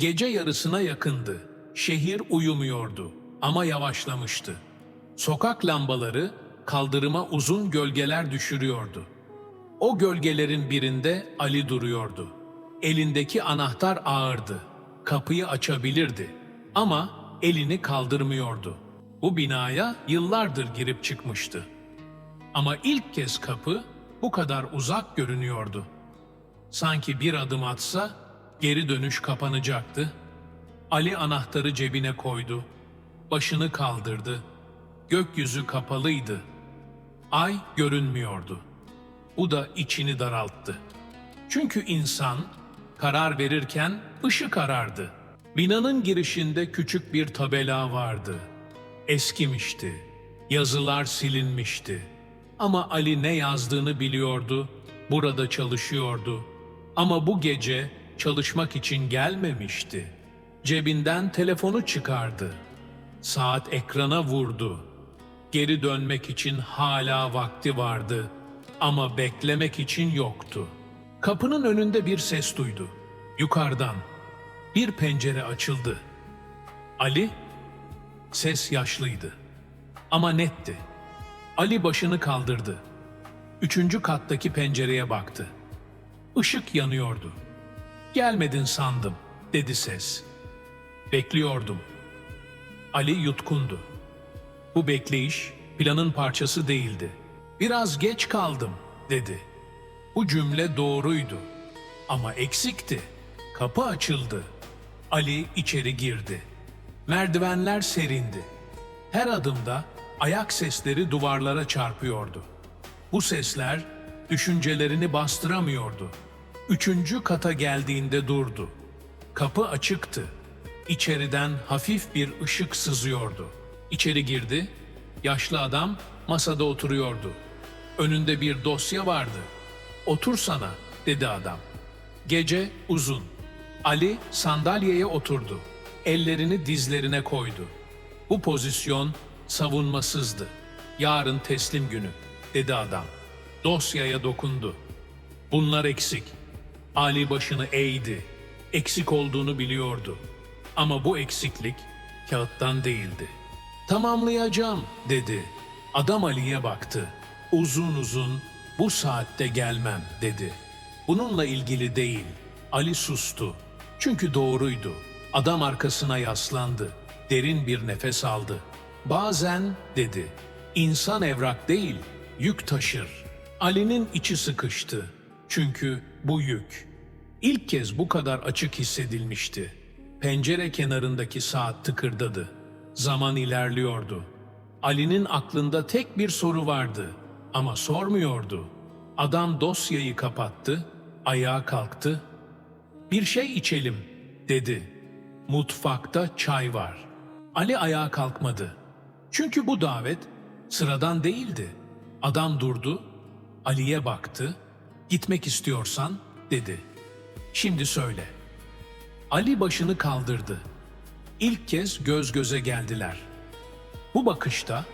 Gece yarısına yakındı. Şehir uyumuyordu ama yavaşlamıştı. Sokak lambaları kaldırıma uzun gölgeler düşürüyordu. O gölgelerin birinde Ali duruyordu. Elindeki anahtar ağırdı. Kapıyı açabilirdi ama elini kaldırmıyordu. Bu binaya yıllardır girip çıkmıştı. Ama ilk kez kapı bu kadar uzak görünüyordu. Sanki bir adım atsa geri dönüş kapanacaktı. Ali anahtarı cebine koydu. Başını kaldırdı. Gökyüzü kapalıydı. Ay görünmüyordu. Bu da içini daralttı. Çünkü insan karar verirken ışık arardı. Binanın girişinde küçük bir tabela vardı. Eskimişti. Yazılar silinmişti. Ama Ali ne yazdığını biliyordu. Burada çalışıyordu. Ama bu gece çalışmak için gelmemişti. Cebinden telefonu çıkardı. Saat ekrana vurdu. Geri dönmek için hala vakti vardı ama beklemek için yoktu. Kapının önünde bir ses duydu. Yukarıdan bir pencere açıldı. Ali ses yaşlıydı ama netti. Ali başını kaldırdı. Üçüncü kattaki pencereye baktı. Işık yanıyordu. Gelmedin sandım, dedi ses. Bekliyordum. Ali yutkundu. Bu bekleyiş planın parçası değildi. Biraz geç kaldım, dedi. Bu cümle doğruydu. Ama eksikti. Kapı açıldı. Ali içeri girdi. Merdivenler serindi. Her adımda ayak sesleri duvarlara çarpıyordu. Bu sesler düşüncelerini bastıramıyordu. Üçüncü kata geldiğinde durdu. Kapı açıktı. İçeriden hafif bir ışık sızıyordu. İçeri girdi. Yaşlı adam masada oturuyordu. Önünde bir dosya vardı. Otursana, dedi adam. Gece uzun. Ali sandalyeye oturdu. Ellerini dizlerine koydu. Bu pozisyon savunmasızdı. Yarın teslim günü, dedi adam. Dosyaya dokundu. Bunlar eksik. Ali başını eğdi. Eksik olduğunu biliyordu. Ama bu eksiklik kağıttan değildi. Tamamlayacağım dedi. Adam Ali'ye baktı. Uzun uzun bu saatte gelmem dedi. Bununla ilgili değil. Ali sustu. Çünkü doğruydu. Adam arkasına yaslandı. Derin bir nefes aldı. Bazen dedi. İnsan evrak değil, yük taşır. Ali'nin içi sıkıştı. Çünkü bu yük. İlk kez bu kadar açık hissedilmişti. Pencere kenarındaki saat tıkırdadı. Zaman ilerliyordu. Ali'nin aklında tek bir soru vardı ama sormuyordu. Adam dosyayı kapattı, ayağa kalktı. Bir şey içelim, dedi. Mutfakta çay var. Ali ayağa kalkmadı. Çünkü bu davet sıradan değildi. Adam durdu, Ali'ye baktı. Gitmek istiyorsan, dedi. Şimdi söyle. Ali başını kaldırdı. İlk kez göz göze geldiler. Bu bakışta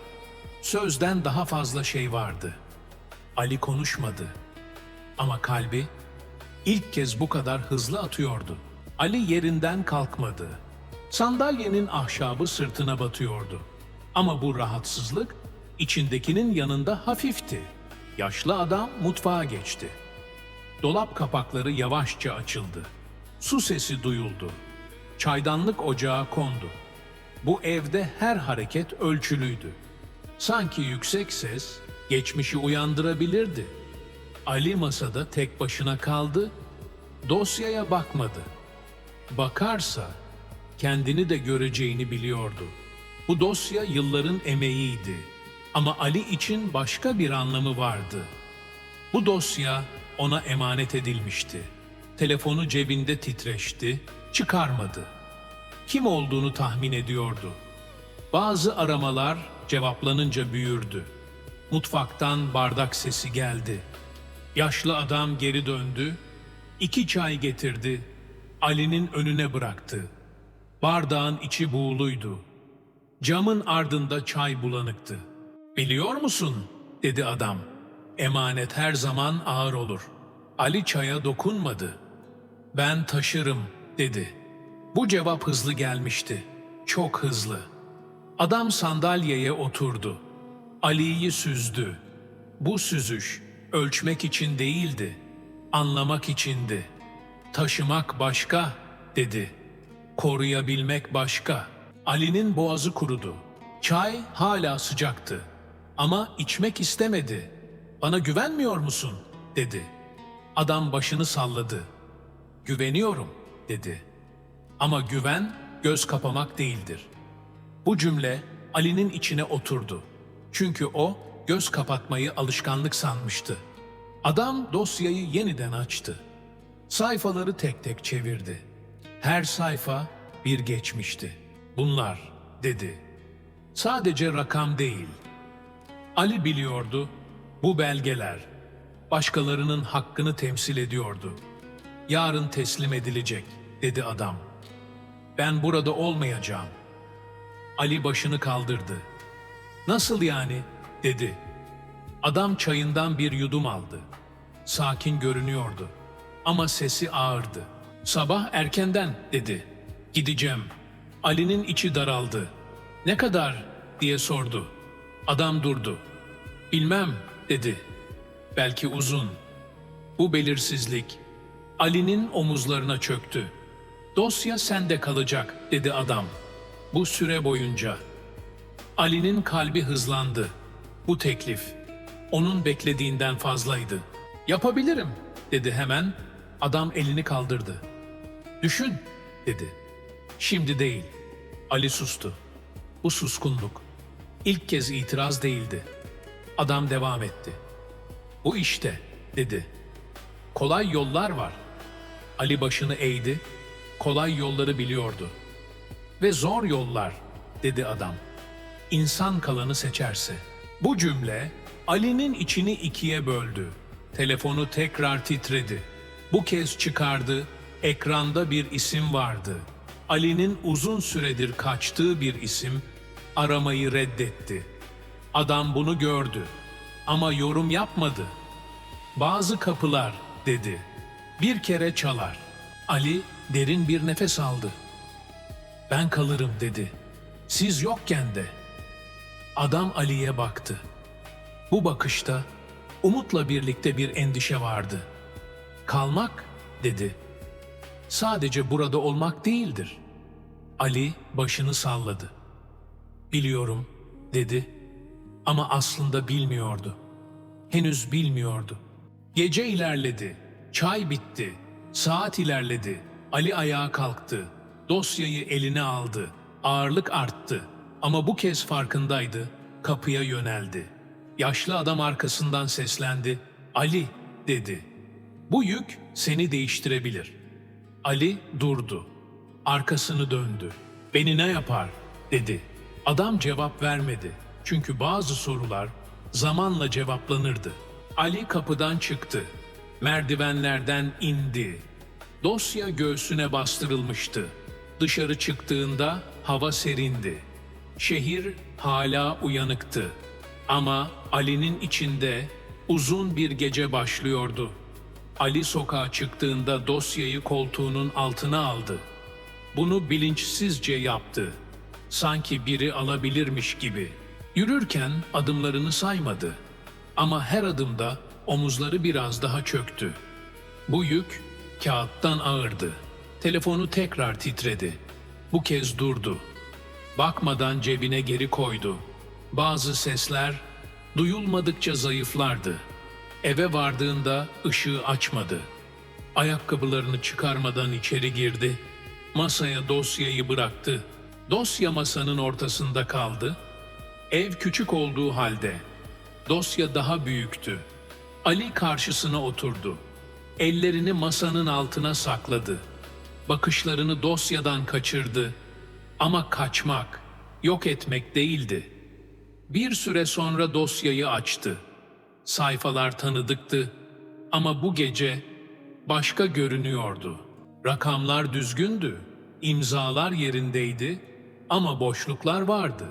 sözden daha fazla şey vardı. Ali konuşmadı. Ama kalbi ilk kez bu kadar hızlı atıyordu. Ali yerinden kalkmadı. Sandalyenin ahşabı sırtına batıyordu. Ama bu rahatsızlık içindekinin yanında hafifti. Yaşlı adam mutfağa geçti. Dolap kapakları yavaşça açıldı. Su sesi duyuldu. Çaydanlık ocağa kondu. Bu evde her hareket ölçülüydü. Sanki yüksek ses geçmişi uyandırabilirdi. Ali masada tek başına kaldı, dosyaya bakmadı. Bakarsa kendini de göreceğini biliyordu. Bu dosya yılların emeğiydi ama Ali için başka bir anlamı vardı. Bu dosya ona emanet edilmişti. Telefonu cebinde titreşti, çıkarmadı. Kim olduğunu tahmin ediyordu. Bazı aramalar cevaplanınca büyürdü. Mutfaktan bardak sesi geldi. Yaşlı adam geri döndü, iki çay getirdi, Ali'nin önüne bıraktı. Bardağın içi buğuluydu. Camın ardında çay bulanıktı. Biliyor musun? dedi adam. Emanet her zaman ağır olur. Ali çaya dokunmadı. Ben taşırım dedi. Bu cevap hızlı gelmişti. Çok hızlı. Adam sandalyeye oturdu. Ali'yi süzdü. Bu süzüş ölçmek için değildi. Anlamak içindi. Taşımak başka dedi. Koruyabilmek başka. Ali'nin boğazı kurudu. Çay hala sıcaktı. Ama içmek istemedi. Bana güvenmiyor musun? dedi. Adam başını salladı. Güveniyorum dedi. Ama güven göz kapamak değildir. Bu cümle Ali'nin içine oturdu. Çünkü o göz kapatmayı alışkanlık sanmıştı. Adam dosyayı yeniden açtı. Sayfaları tek tek çevirdi. Her sayfa bir geçmişti. Bunlar dedi. Sadece rakam değil. Ali biliyordu bu belgeler başkalarının hakkını temsil ediyordu. Yarın teslim edilecek dedi adam. Ben burada olmayacağım. Ali başını kaldırdı. Nasıl yani? dedi. Adam çayından bir yudum aldı. Sakin görünüyordu. Ama sesi ağırdı. Sabah erkenden dedi. Gideceğim. Ali'nin içi daraldı. Ne kadar? diye sordu. Adam durdu. Bilmem dedi. Belki uzun. Bu belirsizlik Ali'nin omuzlarına çöktü. Dosya sende kalacak dedi adam. Bu süre boyunca. Ali'nin kalbi hızlandı. Bu teklif onun beklediğinden fazlaydı. Yapabilirim dedi hemen. Adam elini kaldırdı. Düşün dedi. Şimdi değil. Ali sustu. Bu suskunluk ilk kez itiraz değildi. Adam devam etti. Bu işte dedi. Kolay yollar var. Ali başını eğdi. Kolay yolları biliyordu. Ve zor yollar dedi adam. İnsan kalanı seçerse. Bu cümle Ali'nin içini ikiye böldü. Telefonu tekrar titredi. Bu kez çıkardı. Ekranda bir isim vardı. Ali'nin uzun süredir kaçtığı bir isim aramayı reddetti. Adam bunu gördü ama yorum yapmadı. Bazı kapılar dedi. Bir kere çalar. Ali derin bir nefes aldı. Ben kalırım dedi. Siz yokken de. Adam Ali'ye baktı. Bu bakışta umutla birlikte bir endişe vardı. Kalmak dedi. Sadece burada olmak değildir. Ali başını salladı. Biliyorum dedi ama aslında bilmiyordu. Henüz bilmiyordu. Gece ilerledi. Çay bitti. Saat ilerledi. Ali ayağa kalktı. Dosyayı eline aldı. Ağırlık arttı. Ama bu kez farkındaydı. Kapıya yöneldi. Yaşlı adam arkasından seslendi. Ali dedi. Bu yük seni değiştirebilir. Ali durdu. Arkasını döndü. Beni ne yapar? dedi. Adam cevap vermedi. Çünkü bazı sorular zamanla cevaplanırdı. Ali kapıdan çıktı. Merdivenlerden indi. Dosya göğsüne bastırılmıştı. Dışarı çıktığında hava serindi. Şehir hala uyanıktı. Ama Ali'nin içinde uzun bir gece başlıyordu. Ali sokağa çıktığında dosyayı koltuğunun altına aldı. Bunu bilinçsizce yaptı. Sanki biri alabilirmiş gibi. Yürürken adımlarını saymadı. Ama her adımda omuzları biraz daha çöktü. Bu yük kağıttan ağırdı. Telefonu tekrar titredi. Bu kez durdu. Bakmadan cebine geri koydu. Bazı sesler duyulmadıkça zayıflardı. Eve vardığında ışığı açmadı. Ayakkabılarını çıkarmadan içeri girdi. Masaya dosyayı bıraktı. Dosya masanın ortasında kaldı. Ev küçük olduğu halde dosya daha büyüktü. Ali karşısına oturdu. Ellerini masanın altına sakladı. Bakışlarını dosyadan kaçırdı. Ama kaçmak, yok etmek değildi. Bir süre sonra dosyayı açtı. Sayfalar tanıdıktı ama bu gece başka görünüyordu. Rakamlar düzgündü, imzalar yerindeydi ama boşluklar vardı.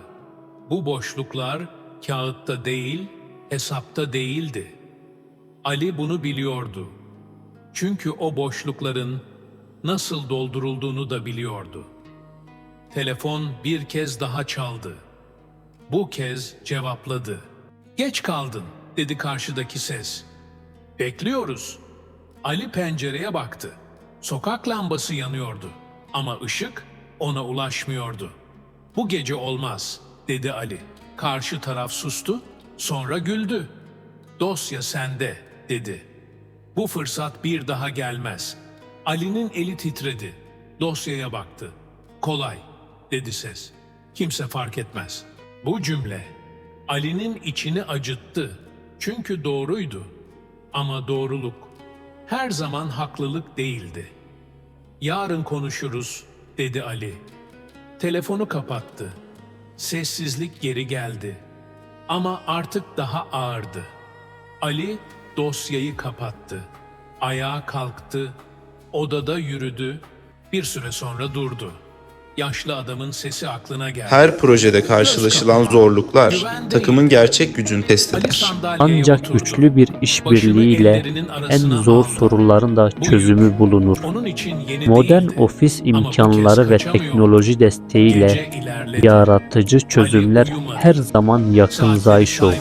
Bu boşluklar kağıtta değil, hesapta değildi. Ali bunu biliyordu. Çünkü o boşlukların nasıl doldurulduğunu da biliyordu. Telefon bir kez daha çaldı. Bu kez cevapladı. Geç kaldın, dedi karşıdaki ses. Bekliyoruz. Ali pencereye baktı. Sokak lambası yanıyordu ama ışık ona ulaşmıyordu. Bu gece olmaz, dedi Ali. Karşı taraf sustu, sonra güldü. Dosya sende, dedi. Bu fırsat bir daha gelmez. Ali'nin eli titredi. Dosyaya baktı. Kolay, dedi ses. Kimse fark etmez. Bu cümle Ali'nin içini acıttı. Çünkü doğruydu. Ama doğruluk her zaman haklılık değildi. Yarın konuşuruz, dedi Ali. Telefonu kapattı. Sessizlik geri geldi. Ama artık daha ağırdı. Ali dosyayı kapattı. Ayağa kalktı. Odada yürüdü. Bir süre sonra durdu. Yaşlı adamın sesi aklına geldi. Her projede karşılaşılan zorluklar takımın gerçek gücünü test eder. Ancak güçlü bir işbirliğiyle en zor aldı. sorunların da çözümü bulunur. Modern ofis imkanları ve teknoloji desteğiyle yaratıcı çözümler her zaman yakın saymadı.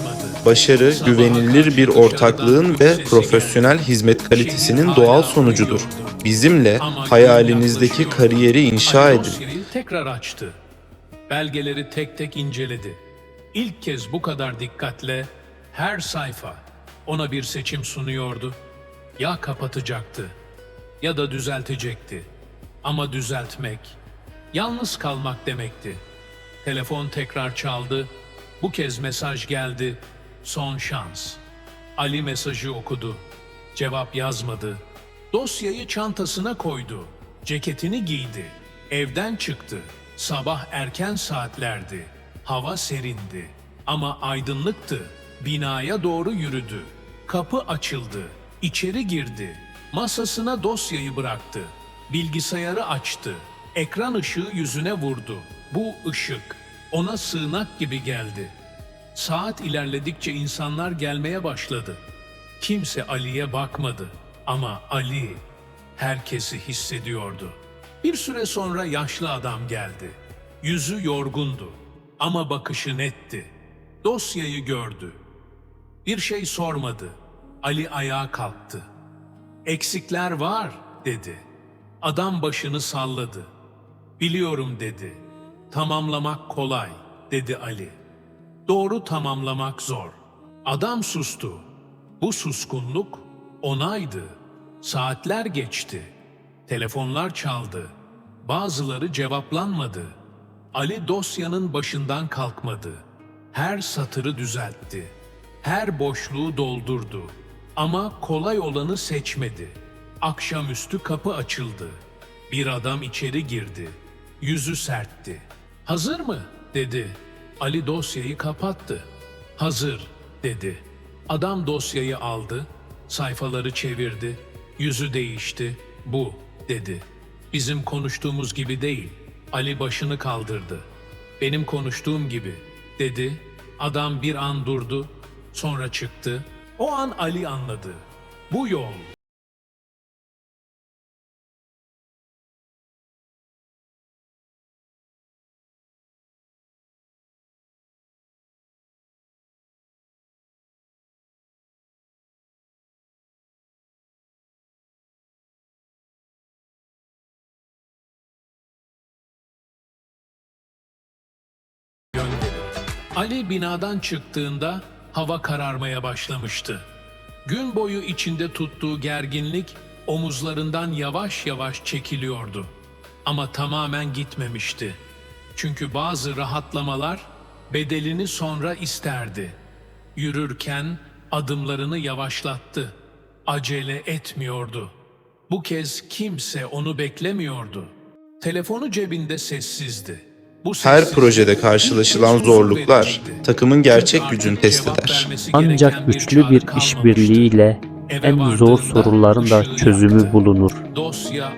Başarı, güvenilir bir ortaklığın ve profesyonel hizmet kalitesinin doğal sonucudur. Bizimle hayalinizdeki kariyeri inşa edin. Tekrar açtı. Belgeleri tek tek inceledi. İlk kez bu kadar dikkatle her sayfa ona bir seçim sunuyordu. Ya kapatacaktı ya da düzeltecekti. Ama düzeltmek, yalnız kalmak demekti. Telefon tekrar çaldı. Bu kez mesaj geldi. Son şans. Ali mesajı okudu. Cevap yazmadı. Dosyayı çantasına koydu. Ceketini giydi. Evden çıktı. Sabah erken saatlerdi. Hava serindi. Ama aydınlıktı. Binaya doğru yürüdü. Kapı açıldı. İçeri girdi. Masasına dosyayı bıraktı. Bilgisayarı açtı. Ekran ışığı yüzüne vurdu. Bu ışık ona sığınak gibi geldi. Saat ilerledikçe insanlar gelmeye başladı. Kimse Ali'ye bakmadı ama Ali herkesi hissediyordu. Bir süre sonra yaşlı adam geldi. Yüzü yorgundu ama bakışı netti. Dosyayı gördü. Bir şey sormadı. Ali ayağa kalktı. Eksikler var dedi. Adam başını salladı. Biliyorum dedi. Tamamlamak kolay dedi Ali. Doğru tamamlamak zor. Adam sustu. Bu suskunluk onaydı. Saatler geçti. Telefonlar çaldı. Bazıları cevaplanmadı. Ali dosyanın başından kalkmadı. Her satırı düzeltti. Her boşluğu doldurdu. Ama kolay olanı seçmedi. Akşamüstü kapı açıldı. Bir adam içeri girdi. Yüzü sertti. Hazır mı? dedi. Ali dosyayı kapattı. Hazır, dedi. Adam dosyayı aldı, sayfaları çevirdi, yüzü değişti. Bu, dedi. Bizim konuştuğumuz gibi değil. Ali başını kaldırdı. Benim konuştuğum gibi, dedi. Adam bir an durdu, sonra çıktı. O an Ali anladı. Bu yol Ali binadan çıktığında hava kararmaya başlamıştı. Gün boyu içinde tuttuğu gerginlik omuzlarından yavaş yavaş çekiliyordu. Ama tamamen gitmemişti. Çünkü bazı rahatlamalar bedelini sonra isterdi. Yürürken adımlarını yavaşlattı. Acele etmiyordu. Bu kez kimse onu beklemiyordu. Telefonu cebinde sessizdi. Bu Her projede karşılaşılan zorluklar takımın gerçek gücünü test eder. Ancak güçlü bir işbirliğiyle en zor sorunların da çözümü bulunur.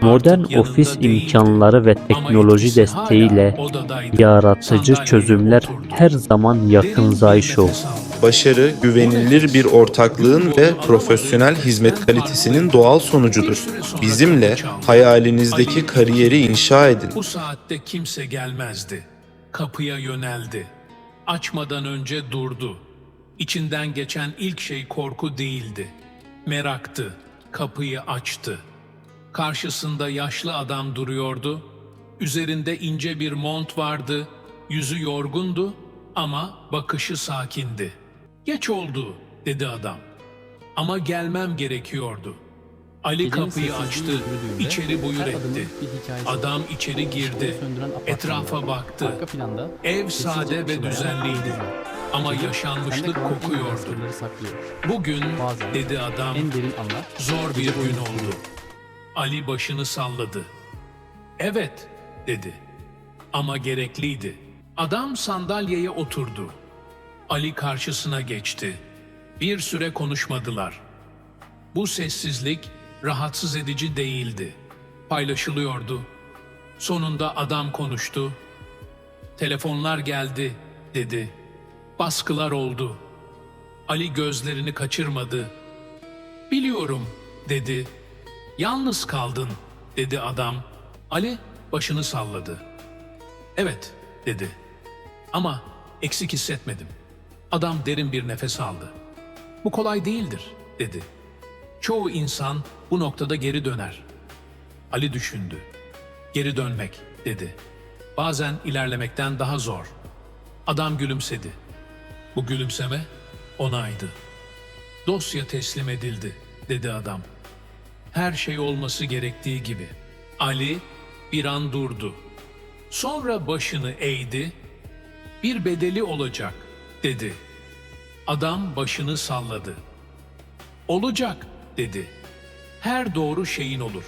Modern ofis imkanları ve teknoloji desteğiyle yaratıcı çözümler her zaman yakın Derin Başarı, güvenilir bir ortaklığın ve profesyonel hizmet kalitesinin doğal sonucudur. Bizimle hayalinizdeki kariyeri inşa edin. Bu saatte kimse gelmezdi. Kapıya yöneldi. Açmadan önce durdu. İçinden geçen ilk şey korku değildi. Meraktı. Kapıyı açtı. Karşısında yaşlı adam duruyordu. Üzerinde ince bir mont vardı. Yüzü yorgundu ama bakışı sakindi. Geç oldu dedi adam. Ama gelmem gerekiyordu. Ali Gecenin kapıyı açtı, içeri buyur etti. Adam içeri girdi, etrafa baktı. Planda Ev sade ve düzenliydi ama yaşanmışlık kokuyordu. Bugün Bazen dedi adam anlar zor bir gün oldu. Ali başını salladı. Evet dedi. Ama gerekliydi. Adam sandalyeye oturdu. Ali karşısına geçti. Bir süre konuşmadılar. Bu sessizlik rahatsız edici değildi. Paylaşılıyordu. Sonunda adam konuştu. Telefonlar geldi dedi. Baskılar oldu. Ali gözlerini kaçırmadı. Biliyorum dedi. Yalnız kaldın dedi adam. Ali başını salladı. Evet dedi. Ama eksik hissetmedim. Adam derin bir nefes aldı. Bu kolay değildir dedi. Çoğu insan bu noktada geri döner. Ali düşündü. Geri dönmek dedi. Bazen ilerlemekten daha zor. Adam gülümsedi. Bu gülümseme onaydı. Dosya teslim edildi, dedi adam. Her şey olması gerektiği gibi. Ali bir an durdu. Sonra başını eğdi. Bir bedeli olacak, dedi. Adam başını salladı. Olacak, dedi. Her doğru şeyin olur.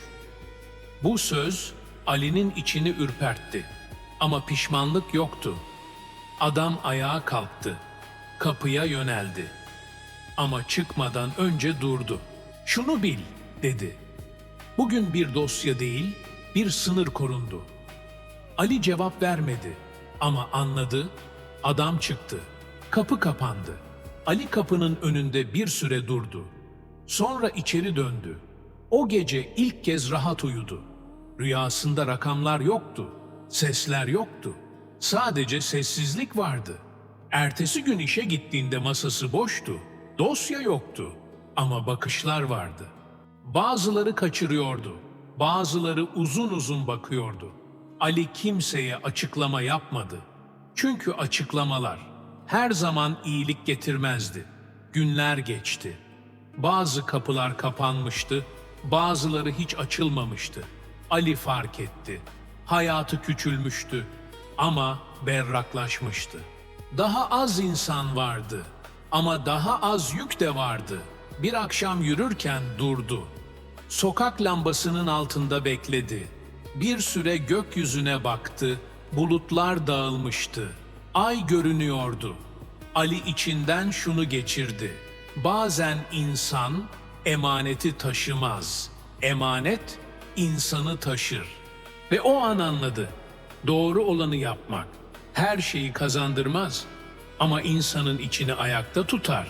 Bu söz Ali'nin içini ürpertti. Ama pişmanlık yoktu. Adam ayağa kalktı. Kapıya yöneldi ama çıkmadan önce durdu. Şunu bil, dedi. Bugün bir dosya değil, bir sınır korundu. Ali cevap vermedi ama anladı, adam çıktı. Kapı kapandı. Ali kapının önünde bir süre durdu. Sonra içeri döndü. O gece ilk kez rahat uyudu. Rüyasında rakamlar yoktu, sesler yoktu. Sadece sessizlik vardı. Ertesi gün işe gittiğinde masası boştu. Dosya yoktu ama bakışlar vardı. Bazıları kaçırıyordu, bazıları uzun uzun bakıyordu. Ali kimseye açıklama yapmadı. Çünkü açıklamalar her zaman iyilik getirmezdi. Günler geçti. Bazı kapılar kapanmıştı, bazıları hiç açılmamıştı. Ali fark etti. Hayatı küçülmüştü ama berraklaşmıştı. Daha az insan vardı ama daha az yük de vardı. Bir akşam yürürken durdu. Sokak lambasının altında bekledi. Bir süre gökyüzüne baktı. Bulutlar dağılmıştı. Ay görünüyordu. Ali içinden şunu geçirdi. Bazen insan emaneti taşımaz. Emanet insanı taşır. Ve o an anladı. Doğru olanı yapmak her şeyi kazandırmaz ama insanın içini ayakta tutar.